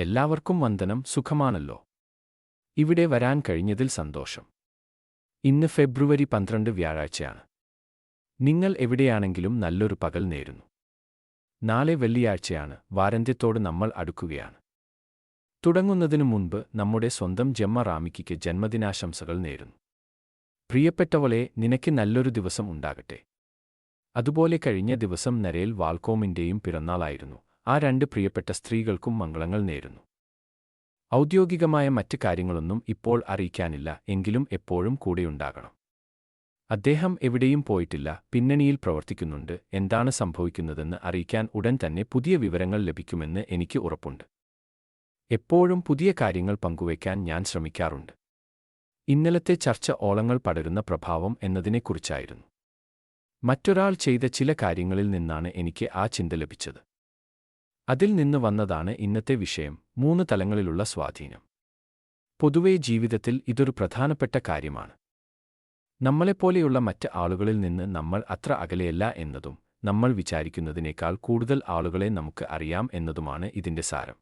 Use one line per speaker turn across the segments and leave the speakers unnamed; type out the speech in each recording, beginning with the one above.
എല്ലാവർക്കും വന്ദനം സുഖമാണല്ലോ. ഇവിടെ വരാൻ കഴിഞ്ഞതിൽ സന്തോഷം. ഇന്ന് ഫെബ്രുവരി പന്ത്രണ്ട് വ്യാഴാഴ്ചയാണ്. നിങ്ങൾ എവിടെയാണെങ്കിലും നല്ലൊരു പകൽ നേരുന്നു. നാളെ വെള്ളിയാഴ്ചയാണ് വാരന്ത്യത്തോട് നമ്മൾ അടുക്കുകയാണ്. തുടങ്ങുന്നതിനു മുൻപ് നമ്മുടെ സ്വന്തം ജമ്മ റാമിക്കിക്ക് ജന്മദിനാശംസകൾ നേരുന്നു. പ്രിയപ്പെട്ടവളെ നിനക്ക് നല്ലൊരു ദിവസം ഉണ്ടാകട്ടെ. അതുപോലെ കഴിഞ്ഞ ദിവസം നരേൽ വാൽക്കോമിന്റെയും പിറന്നാളായിരുന്നു. ആ രണ്ട് പ്രിയപ്പെട്ട സ്ത്രീകൾക്കും മംഗളങ്ങൾ നേരുന്നു. ഔദ്യോഗികമായ മറ്റ് കാര്യങ്ങളൊന്നും ഇപ്പോൾ അറിയിക്കാനില്ല എങ്കിലും എപ്പോഴും കൂടെയുണ്ടാകണം. അദ്ദേഹം എവിടെയും പോയിട്ടില്ല പിന്നണിയിൽ പ്രവർത്തിക്കുന്നുണ്ട് എന്താണ് സംഭവിക്കുന്നതെന്ന് അറിയിക്കാൻ ഉടൻ തന്നെ പുതിയ വിവരങ്ങൾ ലഭിക്കുമെന്ന് എനിക്ക് ഉറപ്പുണ്ട്. എപ്പോഴും പുതിയ കാര്യങ്ങൾ പങ്കുവയ്ക്കാൻ ഞാൻ ശ്രമിക്കാറുണ്ട്. ഇന്നലത്തെ ചർച്ച ഓളങ്ങൾ പടരുന്ന പ്രഭാവം എന്നതിനെക്കുറിച്ചായിരുന്നു. മറ്റൊരാൾ ചെയ്ത ചില കാര്യങ്ങളിൽ നിന്നാണ് എനിക്ക് ആ ചിന്ത ലഭിച്ചത്. അതിൽ നിന്ന് വന്നതാണ് ഇന്നത്തെ വിഷയം മൂന്ന് തലങ്ങളിലുള്ള സ്വാധീനം. പൊതുവേ ജീവിതത്തിൽ ഇതൊരു പ്രധാനപ്പെട്ട കാര്യമാണ്. നമ്മളെപ്പോലെയുള്ള മറ്റ് ആളുകളിൽ നിന്ന് നമ്മൾ അത്ര അകലെയല്ല എന്നതും നമ്മൾ വിചാരിക്കുന്നതിനേക്കാൾ കൂടുതൽ ആളുകളെ നമുക്ക് അറിയാം എന്നതുമാണ് ഇതിന്റെ സാരം.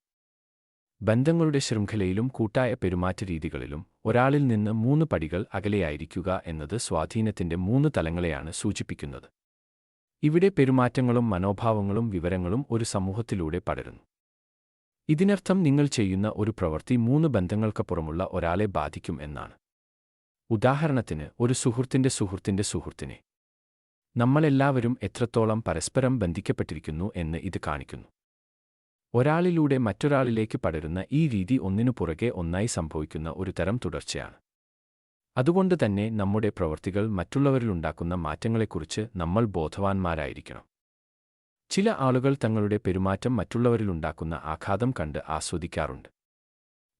ബന്ധങ്ങളുടെ ശൃംഖലയിലും കൂട്ടായ പെരുമാറ്റ രീതികളിലും ഒരാളിൽ നിന്ന് മൂന്ന് പടികൾ അകലെയായിരിക്കുക എന്നത് സ്വാധീനത്തിന്റെ മൂന്ന് തലങ്ങളെയാണ് സൂചിപ്പിക്കുന്നത്. ഇവിടെ പെരുമാറ്റങ്ങളും മനോഭാവങ്ങളും വിവരങ്ങളും ഒരു സമൂഹത്തിലൂടെ പടരുന്നു. ഇതിനർത്ഥം നിങ്ങൾ ചെയ്യുന്ന ഒരു പ്രവൃത്തി മൂന്ന് ബന്ധങ്ങൾക്കപ്പുറമുള്ള ഒരാളെ ബാധിക്കും എന്നാണ്. ഉദാഹരണത്തിന് ഒരു സുഹൃത്തിന്റെ സുഹൃത്തിന്റെ സുഹൃത്തിനെ. നമ്മളെല്ലാവരും എത്രത്തോളം പരസ്പരം ബന്ധിക്കപ്പെട്ടിരിക്കുന്നു എന്ന് ഇത് കാണിക്കുന്നു. ഒരാളിലൂടെ മറ്റൊരാളിലേക്ക് പടരുന്ന ഈ രീതി ഒന്നിനു പുറകെ ഒന്നായി സംഭവിക്കുന്ന ഒരു തരം തുടർച്ചയാണ്. അതുകൊണ്ട് തന്നെ നമ്മുടെ പ്രവൃത്തികൾ മറ്റുള്ളവരിലുണ്ടാക്കുന്ന മാറ്റങ്ങളെക്കുറിച്ച് നമ്മൾ ബോധവാന്മാരായിരിക്കണം. ചില ആളുകൾ തങ്ങളുടെ പെരുമാറ്റം മറ്റുള്ളവരിലുണ്ടാക്കുന്ന ആഘാതം കണ്ട് ആസ്വദിക്കാറുണ്ട്.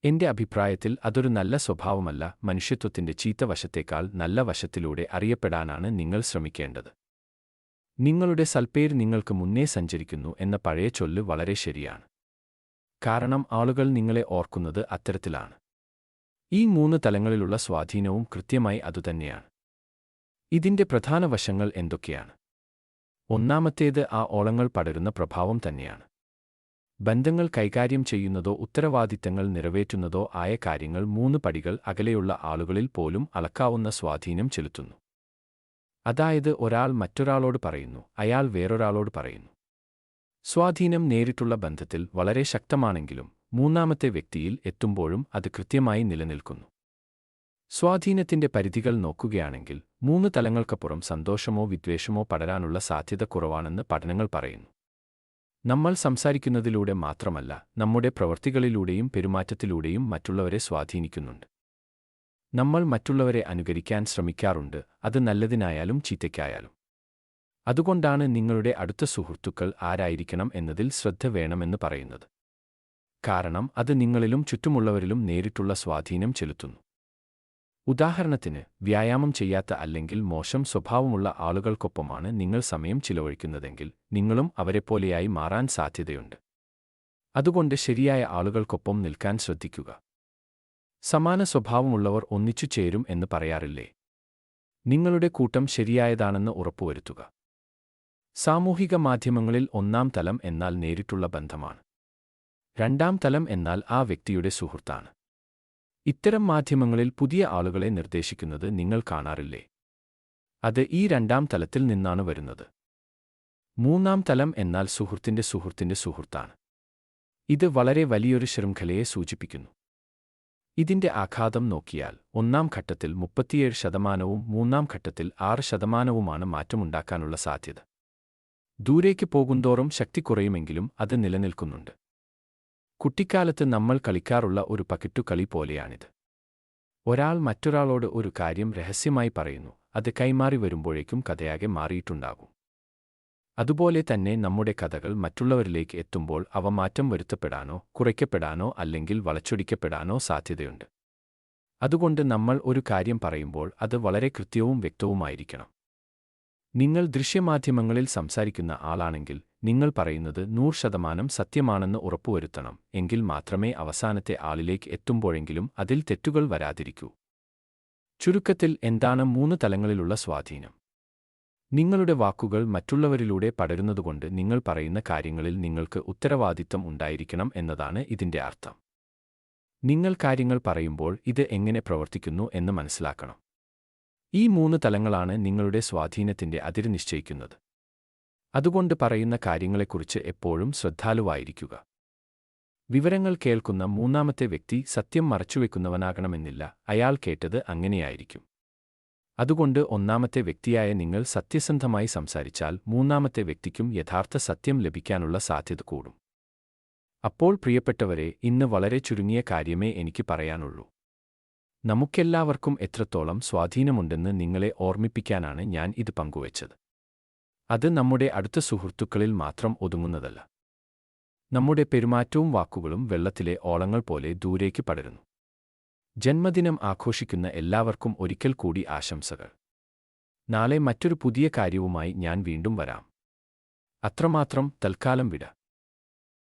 എന്റെ അഭിപ്രായത്തിൽ അതൊരു നല്ല സ്വഭാവമല്ല മനുഷ്യത്വത്തിന്റെ ചീത്ത വശത്തേക്കാൾ നല്ല വശത്തിലൂടെ അറിയപ്പെടാനാണ് നിങ്ങൾ ശ്രമിക്കേണ്ടത്. നിങ്ങളുടെ സൽപ്പേര് നിങ്ങൾക്ക് മുന്നേ സഞ്ചരിക്കുന്നു എന്ന പഴയ ചൊല്ല് വളരെ ശരിയാണ്. കാരണം ആളുകൾ നിങ്ങളെ ഓർക്കുന്നത് അത്തരത്തിലാണ്. ഈ മൂന്ന് തലങ്ങളിലുള്ള സ്വാധീനവും കൃത്യമായി അതുതന്നെയാണ്. ഇതിന്റെ പ്രധാന വശങ്ങൾ എന്തൊക്കെയാണ്? ഒന്നാമത്തേത് ആ ഓളങ്ങൾ പടരുന്ന പ്രഭാവം തന്നെയാണ്. ബന്ധങ്ങൾ കൈകാര്യം ചെയ്യുന്നതോ ഉത്തരവാദിത്തങ്ങൾ നിറവേറ്റുന്നതോ ആയ കാര്യങ്ങൾ മൂന്ന് പടികൾ അകലെയുള്ള ആളുകളിൽ പോലും അളക്കാവുന്ന സ്വാധീനം ചെലുത്തുന്നു. അതായത് ഒരാൾ മറ്റൊരാളോട് പറയുന്നു അയാൾ വേറൊരാളോട് പറയുന്നു. സ്വാധീനം നേരിട്ടുള്ള ബന്ധത്തിൽ വളരെ ശക്തമാണെങ്കിലും മൂന്നാമത്തെ വ്യക്തിയിൽ എത്തുമ്പോഴും അത് കൃത്യമായി നിലനിൽക്കുന്നു. സ്വാധീനത്തിന്റെ പരിധികൾ നോക്കുകയാണെങ്കിൽ മൂന്ന് തലങ്ങൾക്കപ്പുറം സന്തോഷമോ വിദ്വേഷമോ പടരാനുള്ള സാധ്യത കുറവാണെന്ന് പഠനങ്ങൾ പറയുന്നു. നമ്മൾ സംസാരിക്കുന്നതിലൂടെ മാത്രമല്ല നമ്മുടെ പ്രവൃത്തികളിലൂടെയും പെരുമാറ്റത്തിലൂടെയും മറ്റുള്ളവരെ സ്വാധീനിക്കുന്നുണ്ട്. നമ്മൾ മറ്റുള്ളവരെ അനുകരിക്കാൻ ശ്രമിക്കാറുണ്ട് അത് നല്ലതിനായാലും ചീത്തയ്ക്കായാലും. അതുകൊണ്ടാണ് നിങ്ങളുടെ അടുത്ത സുഹൃത്തുക്കൾ ആരായിരിക്കണം എന്നതിൽ ശ്രദ്ധ വേണമെന്ന് പറയുന്നത്. കാരണം അത് നിങ്ങളിലും ചുറ്റുമുള്ളവരിലും നേരിട്ടുള്ള സ്വാധീനം ചെലുത്തുന്നു. ഉദാഹരണത്തിന് വ്യായാമം ചെയ്യാത്ത അല്ലെങ്കിൽ മോശം സ്വഭാവമുള്ള ആളുകൾക്കൊപ്പമാണ് നിങ്ങൾ സമയം ചിലവഴിക്കുന്നതെങ്കിൽ നിങ്ങളും അവരെപ്പോലെയായി മാറാൻ സാധ്യതയുണ്ട്. അതുകൊണ്ട് ശരിയായ ആളുകൾക്കൊപ്പം നിൽക്കാൻ ശ്രദ്ധിക്കുക. സമാന സ്വഭാവമുള്ളവർ ഒന്നിച്ചു ചേരും എന്ന് പറയാറില്ലേ? നിങ്ങളുടെ കൂട്ടം ശരിയായതാണെന്ന് ഉറപ്പുവരുത്തുക. സാമൂഹിക മാധ്യമങ്ങളിൽ ഒന്നാം തലം എന്നാൽ നേരിട്ടുള്ള ബന്ധമാണ്. രണ്ടാം തലം എന്നാൽ ആ വ്യക്തിയുടെ സുഹൃത്താണ്. ഇത്തരം മാധ്യമങ്ങളിൽ പുതിയ ആളുകളെ നിർദ്ദേശിക്കുന്നത് നിങ്ങൾ കാണാറില്ലേ? അത് ഈ രണ്ടാം തലത്തിൽ നിന്നാണ് വരുന്നത്. മൂന്നാം തലം എന്നാൽ സുഹൃത്തിന്റെ സുഹൃത്തിന്റെ സുഹൃത്താണ്. ഇത് വളരെ വലിയൊരു ശൃംഖലയെ സൂചിപ്പിക്കുന്നു. ഇതിന്റെ ആഘാതം നോക്കിയാൽ ഒന്നാം ഘട്ടത്തിൽ മുപ്പത്തിയേഴ് ശതമാനവും മൂന്നാം ഘട്ടത്തിൽ ആറ് ശതമാനവുമാണ് മാറ്റമുണ്ടാക്കാനുള്ള സാധ്യത. ദൂരേക്ക് പോകുന്തോറും ശക്തി കുറയുമെങ്കിലും അത് നിലനിൽക്കുന്നുണ്ട്. കുട്ടിക്കാലത്ത് നമ്മൾ കളിക്കാറുള്ള ഒരു പകിട്ടുകളി പോലെയാണിത്. ഒരാൾ മറ്റൊരാളോട് ഒരു കാര്യം രഹസ്യമായി പറയുന്നു അത് കൈമാറി വരുമ്പോഴേക്കും കഥയാകെ മാറിയിട്ടുണ്ടാകും. അതുപോലെ തന്നെ നമ്മുടെ കഥകൾ മറ്റുള്ളവരിലേക്ക് എത്തുമ്പോൾ അവ മാറ്റം വരുത്തപ്പെടാനോ കുറയ്ക്കപ്പെടാനോ അല്ലെങ്കിൽ വളച്ചൊടിക്കപ്പെടാനോ സാധ്യതയുണ്ട്. അതുകൊണ്ട് നമ്മൾ ഒരു കാര്യം പറയുമ്പോൾ അത് വളരെ കൃത്യവും വ്യക്തവുമായിരിക്കണം. നിങ്ങൾ ദൃശ്യമാധ്യമങ്ങളിൽ സംസാരിക്കുന്ന ആളാണെങ്കിൽ നിങ്ങൾ പറയുന്നത് നൂറ് ശതമാനം സത്യമാണെന്ന് ഉറപ്പുവരുത്തണം എങ്കിൽ മാത്രമേ അവസാനത്തെ ആളിലേക്ക് എത്തുമ്പോഴെങ്കിലും അതിൽ തെറ്റുകൾ വരാതിരിക്കൂ. ചുരുക്കത്തിൽ എന്താണ് മൂന്ന് തലങ്ങളിലുള്ള സ്വാധീനം? നിങ്ങളുടെ വാക്കുകൾ മറ്റുള്ളവരിലൂടെ പടരുന്നതുകൊണ്ട് നിങ്ങൾ പറയുന്ന കാര്യങ്ങളിൽ നിങ്ങൾക്ക് ഉത്തരവാദിത്തം ഉണ്ടായിരിക്കണം എന്നതാണ് ഇതിന്റെ അർത്ഥം. നിങ്ങൾ കാര്യങ്ങൾ പറയുമ്പോൾ ഇത് എങ്ങനെ പ്രവർത്തിക്കുന്നു എന്ന് മനസ്സിലാക്കണം. ഈ മൂന്ന് തലങ്ങളാണ് നിങ്ങളുടെ സ്വാധീനത്തിന്റെ അതിര് നിശ്ചയിക്കുന്നത്. അതുകൊണ്ട് പറയുന്ന കാര്യങ്ങളെക്കുറിച്ച് എപ്പോഴും ശ്രദ്ധാലുവായിരിക്കുക. വിവരങ്ങൾ കേൾക്കുന്ന മൂന്നാമത്തെ വ്യക്തി സത്യം മറച്ചുവെക്കുന്നവനാകണമെന്നില്ല അയാൾ കേട്ടത് അങ്ങനെയായിരിക്കും. അതുകൊണ്ട് ഒന്നാമത്തെ വ്യക്തിയായ നിങ്ങൾ സത്യസന്ധമായി സംസാരിച്ചാൽ മൂന്നാമത്തെ വ്യക്തിക്കും യഥാർത്ഥ സത്യം ലഭിക്കാനുള്ള സാധ്യത കൂടും. അപ്പോൾ പ്രിയപ്പെട്ടവരെ ഇന്ന് വളരെ ചുരുങ്ങിയ കാര്യമേ എനിക്ക് പറയാനുള്ളൂ. നമുക്കെല്ലാവർക്കും എത്രത്തോളം സ്വാധീനമുണ്ടെന്ന് നിങ്ങളെ ഓർമ്മിപ്പിക്കാനാണ് ഞാൻ ഇത് പങ്കുവച്ചത്. അത് നമ്മുടെ അടുത്ത സുഹൃത്തുക്കളിൽ മാത്രം ഒതുങ്ങുന്നതല്ല. നമ്മുടെ പെരുമാറ്റവും വാക്കുകളും വെള്ളത്തിലെ ഓളങ്ങൾ പോലെ ദൂരേക്ക് പടരുന്നു. ജന്മദിനം ആഘോഷിക്കുന്ന എല്ലാവർക്കും ഒരിക്കൽ കൂടി ആശംസകൾ. നാളെ മറ്റൊരു പുതിയ കാര്യവുമായി ഞാൻ വീണ്ടും വരാം. അത്രമാത്രം തൽക്കാലം വിട.